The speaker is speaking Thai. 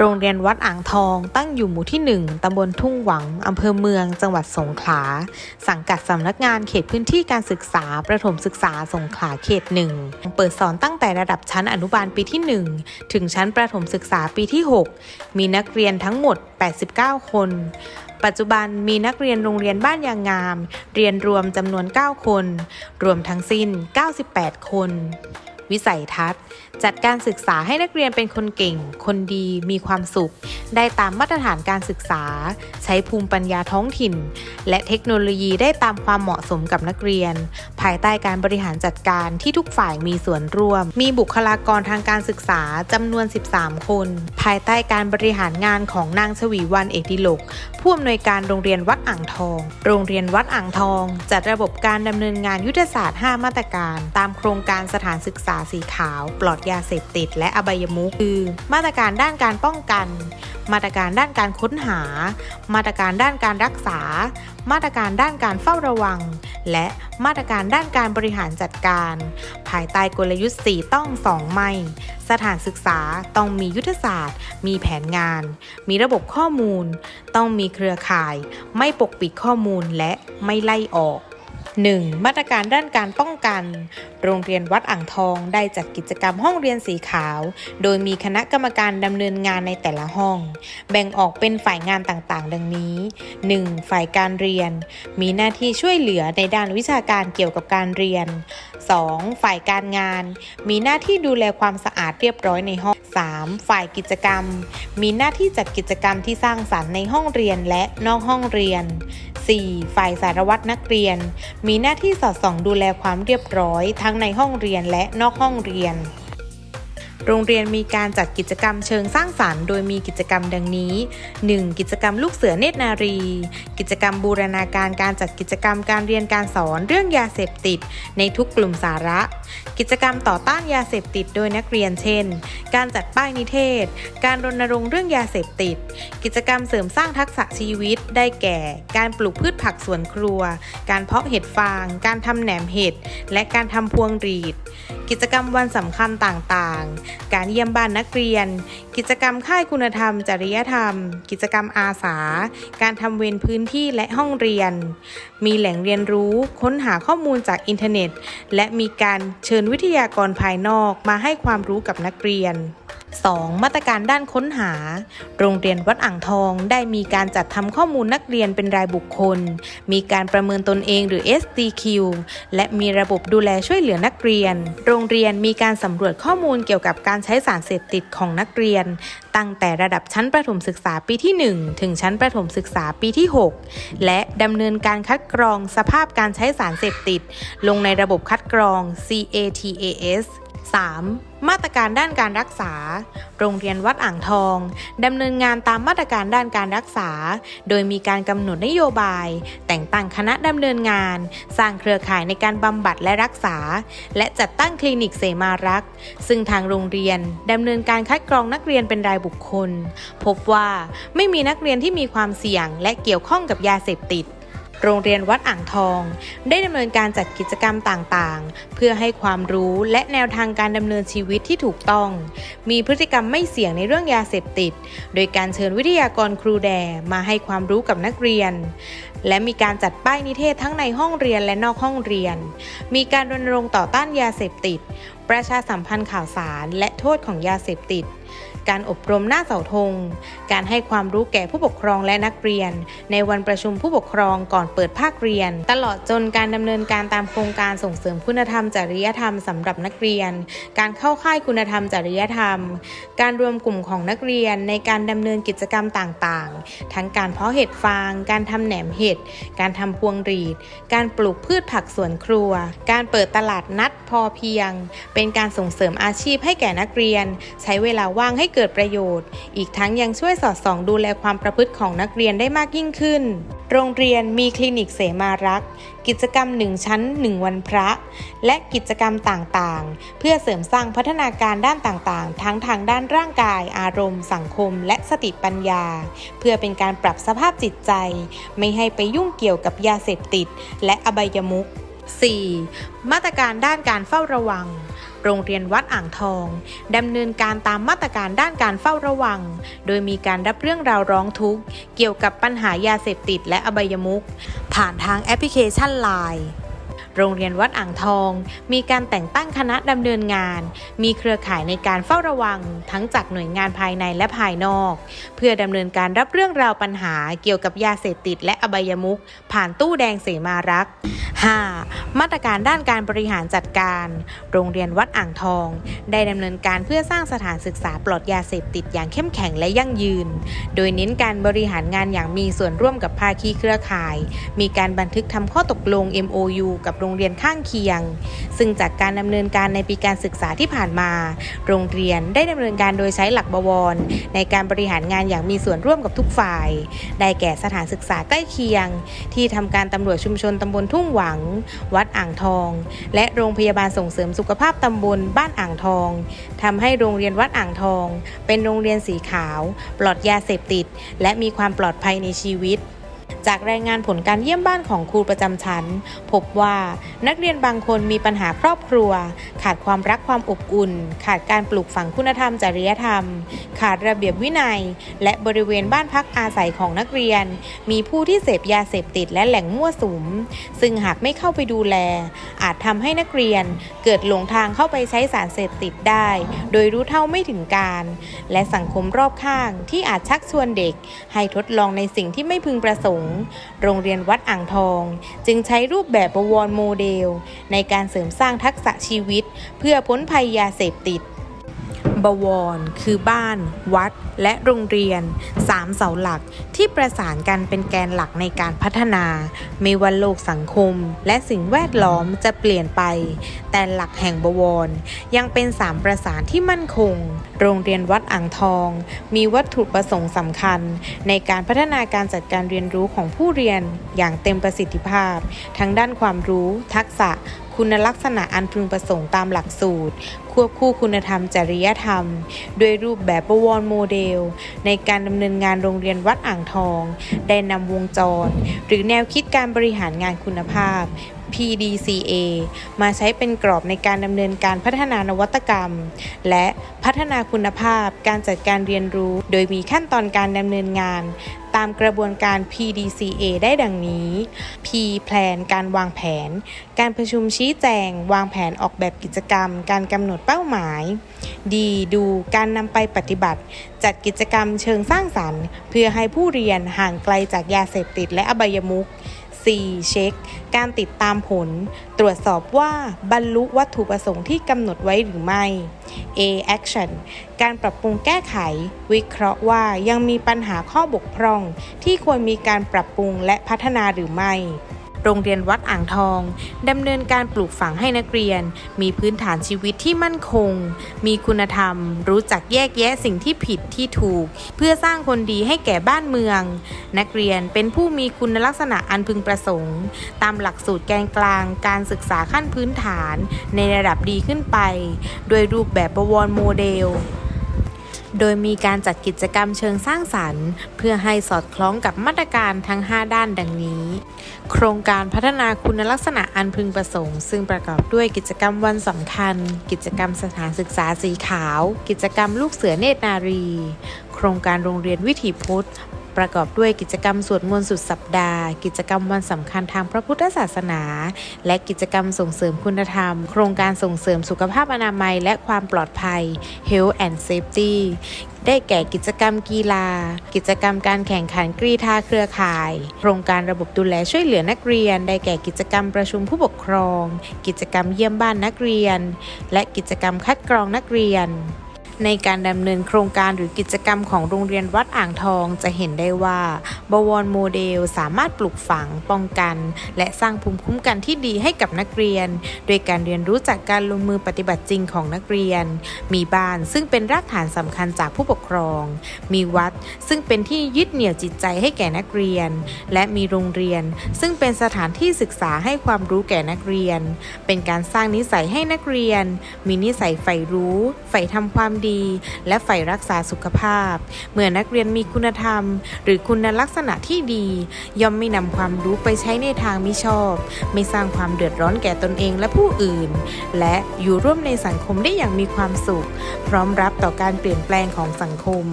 โรงเรียนวัดอ่างทองตั้งอยู่หมู่ที่ 1 ตำบลทุ่งหวัง อำเภอเมือง จังหวัดสงขลา สังกัดสำนักงานเขตพื้นที่การศึกษา ประถมศึกษาสงขลาเขตหนึ่ง เปิดสอนตั้งแต่ระดับชั้นอนุบาลปีที่ 1 ถึงชั้นประถมศึกษาปีที่ 6 มีนักเรียนทั้งหมด 89 คน ปัจจุบันมีนักเรียนโรงเรียนบ้านยางงาม เรียนรวมจำนวน 9 คน รวมทั้งสิ้น 98 คนวิสัยทัศน์ จัดการศึกษาให้นักเรียนเป็นคนเก่ง คนดี มีความสุข ได้ตามมาตรฐานการศึกษา ใช้ภูมิปัญญาท้องถิ่น และเทคโนโลยีได้ตามความเหมาะสมกับนักเรียน ภายใต้การบริหารจัดการที่ทุกฝ่ายมีส่วนร่วม มีบุคลากรทางการศึกษาจำนวน 13 คน ภายใต้การบริหารงานของนางชวีวันเอกดิลก ผู้อำนวยการโรงเรียนวัดอ่างทอง โรงเรียนวัดอ่างทอง จัดระบบการดำเนินงานยุทธศาสตร์ 5 มาตรการ ตามโครงการสถานศึกษาสีขาว ปลอดยาเสพติด และอบายมุขคือ มาตรการด้านการป้องกัน มาตรการด้านการค้นหา มาตรการด้านการรักษา มาตรการด้านการเฝ้าระวัง และมาตรการด้านการบริหารจัดการ ภายใต้กลยุทธ์4ต้อง2ไม่ สถานศึกษาต้องมียุทธศาสตร์ มีแผนงาน มีระบบข้อมูล ต้องมีเครือข่าย ไม่ปกปิดข้อมูลและไม่ไล่ออก 1. มาตรการด้านการป้องกัน โรงเรียนวัดอ่างทองได้จัดกิจกรรมห้องเรียนสีขาว โดยมีคณะกรรมการดำเนินงานในแต่ละห้อง แบ่งออกเป็นฝ่ายงานต่างๆ ดังนี้ 1. ฝ่ายการเรียน มีหน้าที่ช่วยเหลือในด้านวิชาการเกี่ยวกับการเรียน 2. ฝ่ายการงาน มีหน้าที่ดูแลความสะอาดเรียบร้อยในห้อง 3. ฝ่ายกิจกรรม มีหน้าที่จัดกิจกรรมที่สร้างสรรค์ในห้องเรียนและนอกห้องเรียน 4. ฝ่ายสารวัตรนักเรียน มีหน้าที่สอดส่องดูแลความเรียบร้อยทั้งในห้องเรียนและนอกห้องเรียน โรงเรียนมีการจัดกิจกรรมเชิงสร้างสรรค์ โดยมีกิจกรรมดังนี้ 1. กิจกรรมลูกเสือเนตรนารี กิจกรรมบูรณาการการจัดกิจกรรมการเรียนการสอนเรื่องยาเสพติด ในทุกกลุ่มสาระ กิจกรรมต่อต้านยาเสพติดโดยนักเรียนเช่น การจัดป้ายนิเทศ การรณรงค์เรื่องยาเสพติด กิจกรรมเสริมสร้างทักษะชีวิตได้แก่ การปลูกพืชผักสวนครัว การเพาะเห็ดฟาง การทำแหนมเห็ด และการทำพวงรีด กิจกรรมวันสำคัญต่างๆการเยี่ยมบ้านนักเรียน กิจกรรมค่ายคุณธรรม จริยธรรม กิจกรรมอาสา การทำเวรพื้นที่และห้องเรียน มีแหล่งเรียนรู้ค้นหาข้อมูลจากอินเทอร์เน็ต และมีการเชิญวิทยากรภายนอกมาให้ความรู้กับนักเรียน 2. มาตรการด้านค้นหา โรงเรียนวัดอ่างทองได้มีการจัดทำข้อมูลนักเรียนเป็นรายบุคคล มีการประเมินตนเองหรือ SDQ และมีระบบดูแลช่วยเหลือนักเรียน โรงเรียนมีการสำรวจข้อมูลเกี่ยวกับการใช้สารเสพติดของนักเรียน ตั้งแต่ระดับชั้นประถมศึกษาปีที่ 1 ถึงชั้นประถมศึกษาปีที่ 6 และดำเนินการคัดกรองสภาพการใช้สารเสพติด ลงในระบบคัดกรอง CATAS 3. มาตรการด้านการรักษา โรงเรียนวัดอ่างทองดำเนินงานตามมาตรการด้านการรักษา โดยมีการกำหนดนโยบาย แต่งตั้งคณะดำเนินงาน สร้างเครือข่ายในการบำบัดและรักษา และจัดตั้งคลินิกเสมารักษ์ซึ่งทางโรงเรียนดำเนินการคัดกรองนักเรียนเป็นรายบุคคล พบว่าไม่มีนักเรียนที่มีความเสี่ยงและเกี่ยวข้องกับยาเสพติด โรงเรียนวัดอ่างทอง ได้ดำเนินการจัดกิจกรรมต่างๆ เพื่อให้ความรู้และแนวทางการดำเนินชีวิตที่ถูกต้อง มีพฤติกรรมไม่เสี่ยงในเรื่องยาเสพติด โดยการเชิญวิทยากรครูแดมาให้ความรู้กับนักเรียน และมีการจัดป้ายนิเทศทั้งในห้องเรียนและนอกห้องเรียน มีการรณรงค์ต่อต้านยาเสพติด ประชาสัมพันธ์ข่าวสารและโทษของยาเสพติด การอบรมหน้าเสาธง การให้ความรู้แก่ผู้ปกครองและนักเรียน ในวันประชุมผู้ปกครองก่อนเปิดภาคเรียน ตลอดจนการดำเนินการตามโครงการส่งเสริมคุณธรรมจริยธรรมสำหรับนักเรียน การเข้าค่ายคุณธรรมจริยธรรม การรวมกลุ่มของนักเรียนในการดำเนินกิจกรรมต่างๆ ทั้งการเพาะเห็ดฟาง การทำแหนมเห็ด การทำพวงรีด การปลูกพืชผักสวนครัว การเปิดตลาดนัดพอเพียง เป็นการส่งเสริมอาชีพให้แก่นักเรียน ใช้เวลาว่างให้เกิดประโยชน์ อีกทั้งยังช่วยสอดส่องดูแลความประพฤติของนักเรียนได้มากยิ่งขึ้น โรงเรียนมีคลินิกเสมารักษ์กิจกรรม 1 ชั้น 1 วันพระ และกิจกรรมต่างๆ เพื่อเสริมสร้างพัฒนาการด้านต่างๆ ทั้งทางด้านร่างกาย อารมณ์ สังคม และสติปัญญา เพื่อเป็นการปรับสภาพจิตใจ ไม่ให้ไปยุ่งเกี่ยวกับยาเสพติด และอบายมุข 4. มาตรการด้านการเฝ้าระวัง โรงเรียนวัดอ่างทองดำเนินการตามมาตรการด้านการเฝ้าระวัง โดยมีการรับเรื่องราวร้องทุกข์ เกี่ยวกับปัญหายาเสพติดและอบายมุขผ่านทางแอปพลิเคชันไลน์ โรงเรียนวัดอ่างทอง มีการแต่งตั้งคณะดำเนินงาน มีเครือข่ายในการเฝ้าระวัง ทั้งจากหน่วยงานภายในและภายนอก เพื่อดำเนินการรับเรื่องราวปัญหาเกี่ยวกับยาเสพติดและอบายมุขผ่านตู้แดงเสมารักษ์ 5. มาตรการด้านการบริหารจัดการ โรงเรียนวัดอ่างทอง ได้ดำเนินการเพื่อสร้างสถานศึกษาปลอดยาเสพติดอย่างเข้มแข็งและยั่งยืน โดยเน้นการบริหารงานอย่างมีส่วนร่วมกับภาคีเครือข่าย มีการบันทึกทำข้อตกลง MOU กับโรงงเรียนข้างเคียง ซึ่งจากการดำเนินการในปีการศึกษาที่ผ่านมา โรงเรียนได้ดำเนินการโดยใช้หลักบวร ในการบริหารงานอย่างมีส่วนร่วมกับทุกฝ่าย ได้แก่สถานศึกษาใกล้เคียง ที่ทำการตำรวจชุมชนตำบลทุ่งหวัง วัดอ่างทอง และโรงพยาบาลส่งเสริมสุขภาพตำบลบ้านอ่างทองทำให้โรงเรียนวัดอ่างทอง เป็นโรงเรียนสีขาว ปลอดยาเสพติด และมีความปลอดภัยในชีวิต จากรายงานผลการเยี่ยมบ้านของครูประจำชั้น พบว่านักเรียนบางคนมีปัญหาครอบครัว ขาดความรักความอบอุ่น ขาดการปลูกฝังคุณธรรมจริยธรรม ขาดระเบียบวินัย และบริเวณบ้านพักอาศัยของนักเรียน มีผู้ที่เสพยาเสพติดและแหล่งมั่วสุม ซึ่งหากไม่เข้าไปดูแล อาจทำให้นักเรียนเกิดหลงทางเข้าไปใช้สารเสพติดได้ โดยรู้เท่าไม่ถึงการ และสังคมรอบข้างที่อาจชักชวนเด็ก ให้ทดลองในสิ่งที่ไม่พึงประสงค์โรงเรียนวัดอ่างทอง จึงใช้รูปแบบประวรโมเดล ในการเสริมสร้างทักษะชีวิต เพื่อพ้นภัยยาเสพติด บวร คือบ้าน วัด และโรงเรียนสามเสาหลักที่ประสานกันเป็นแกนหลักในการพัฒนา ไม่ว่าโลกสังคม และสิ่งแวดล้อมจะเปลี่ยนไป แต่หลักแห่งบวร ยังเป็นสามประสานที่มั่นคง โรงเรียนวัดอ่างทอง มีวัตถุประสงค์สำคัญ ในการพัฒนาการจัดการเรียนรู้ของผู้เรียนอย่างเต็มประสิทธิภาพ ทั้งด้านความรู้ ทักษะ คุณลักษณะอันพึงประสงค์ตามหลักสูตร ควบคู่คุณธรรมจริยธรรม ด้วยรูปแบบประวรโมเดล ในการดำเนินงานโรงเรียนวัดอ่างทอง ได้นำวงจร หรือแนวคิดการบริหารงานคุณภาพ PDCA มาใช้เป็นกรอบในการดำเนินการพัฒนานวัตกรรม และพัฒนาคุณภาพการจัดการเรียนรู้ โดยมีขั้นตอนการดำเนินงาน ตามกระบวนการ PDCA ได้ดังนี้ P แพลนการวางแผน การประชุมชี้แจง วางแผนออกแบบกิจกรรม การกำหนดเป้าหมาย D ดูการนำไปปฏิบัติ จัดกิจกรรมเชิงสร้างสรรค์ เพื่อให้ผู้เรียนห่างไกลจากยาเสพติดและอบายมุข 4. เช็ค การติดตามผล ตรวจสอบว่าบรรลุวัตถุประสงค์ที่กำหนดไว้หรือไม่ A action การปรับปรุงแก้ไข วิเคราะห์ว่ายังมีปัญหาข้อบกพร่อง ที่ควรมีการปรับปรุงและพัฒนาหรือไม่ โรงเรียนวัดอ่างทองดำเนินการปลูกฝังให้นักเรียน มีพื้นฐานชีวิตที่มั่นคง มีคุณธรรม รู้จักแยกแยะสิ่งที่ผิดที่ถูก เพื่อสร้างคนดีให้แก่บ้านเมือง นักเรียนเป็นผู้มีคุณลักษณะอันพึงประสงค์ ตามหลักสูตรแกนกลาง การศึกษาขั้นพื้นฐาน ในระดับดีขึ้นไป โดยรูปแบบประวรโมเดล โดยมีการจัดกิจกรรมเชิงสร้างสรรค์ เพื่อให้สอดคล้องกับมาตรการทั้ง 5 ด้านดังนี้ โครงการพัฒนาคุณลักษณะอันพึงประสงค์ ซึ่งประกอบด้วยกิจกรรมวันสำคัญ กิจกรรมสถานศึกษาสีขาว กิจกรรมลูกเสือเนตรนารี โครงการโรงเรียนวิถีพุทธ ประกอบด้วยกิจกรรมสวดมนต์สุดสัปดาห์ กิจกรรมวันสำคัญทางพระพุทธศาสนา และกิจกรรมส่งเสริมคุณธรรม โครงการส่งเสริมสุขภาพอนามัย และความปลอดภัย Health and Safety ได้แก่กิจกรรมกีฬา กิจกรรมการแข่งขันกรีฑาเครือข่าย โครงการระบบดูแลช่วยเหลือนักเรียน ได้แก่กิจกรรมประชุมผู้ปกครอง กิจกรรมเยี่ยมบ้านนักเรียน และกิจกรรมคัดกรองนักเรียน ในการดำเนินโครงการหรือกิจกรรมของโรงเรียนวัดอ่างทองจะเห็นได้ว่า บวรโมเดลสามารถปลูกฝังป้องกัน และสร้างภูมิคุ้มกันที่ดีให้กับนักเรียน โดยการเรียนรู้จากการลงมือปฏิบัติจริงของนักเรียน มีบ้านซึ่งเป็นรากฐานสำคัญจากผู้ปกครอง มีวัดซึ่งเป็นที่ยึดเหนี่ยวจิตใจให้แก่นักเรียน และมีโรงเรียน ซึ่งเป็นสถานที่ศึกษาให้ความรู้แก่นักเรียน เป็นการสร้างนิสัยให้นักเรียน มีนิสัยใฝ่รู้ใฝ่ทำความดีดี และใฝ่รักษาสุขภาพ เมื่อนักเรียนมีคุณธรรม หรือคุณลักษณะที่ดี ย่อมไม่นำความรู้ไปใช้ในทางมิชอบ ไม่สร้างความเดือดร้อนแก่ตนเองและผู้อื่น และอยู่ร่วมในสังคมได้อย่างมีความสุข พร้อมรับต่อการเปลี่ยนแปลงของสังคม